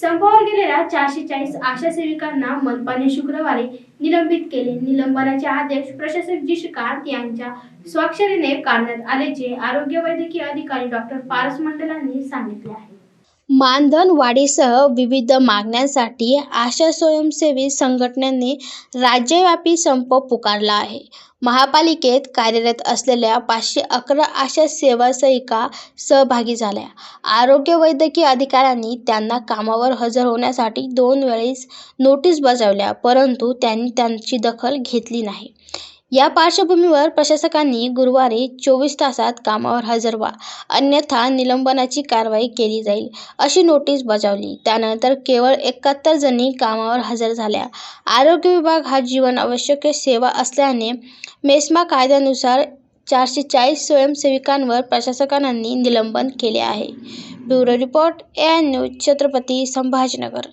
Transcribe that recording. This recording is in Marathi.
संपावर गेलेल्या चारशे चाळीस आशा सेविकांना मनपाने शुक्रवारी निलंबित केले. निलंबनाचे आदेश प्रशासक जी श्रीकांत यांच्या स्वाक्षरीने काढण्यात आल्याचे आरोग्य वैद्यकीय अधिकारी डॉक्टर पारस मंडलांनी सांगितले आहे. मानधन वाढीसह विविध मागण्यांसाठी आशा स्वयंसेवी संघटनांनी राज्यव्यापी संप पुकारला आहे. महापालिकेत कार्यरत असलेल्या पाचशे अकरा आशा सेवासहिका सहभागी झाल्या. आरोग्य वैद्यकीय अधिकाऱ्यांनी त्यांना कामावर हजर होण्यासाठी दोन वेळेस नोटीस बजावल्या परंतु त्यांनी त्यांची दखल घेतली नाही. या पार्श्वभूमीवर प्रशासकांनी गुरुवारी चोवीस तासात कामावर हजर व्हा. अन्यथा निलंबनाची कारवाई केली जाईल अशी नोटीस बजावली. त्यानंतर केवळ एकाहत्तर जणी कामावर हजर झाल्या. आरोग्य विभाग हा जीवनावश्यक सेवा असल्याने मेस्मा कायद्यानुसार चारशे चाळीस स्वयंसेविकांवर प्रशासकांनी निलंबन केले आहे. Bureau report A N news Chhatrapati Sambhajinagar.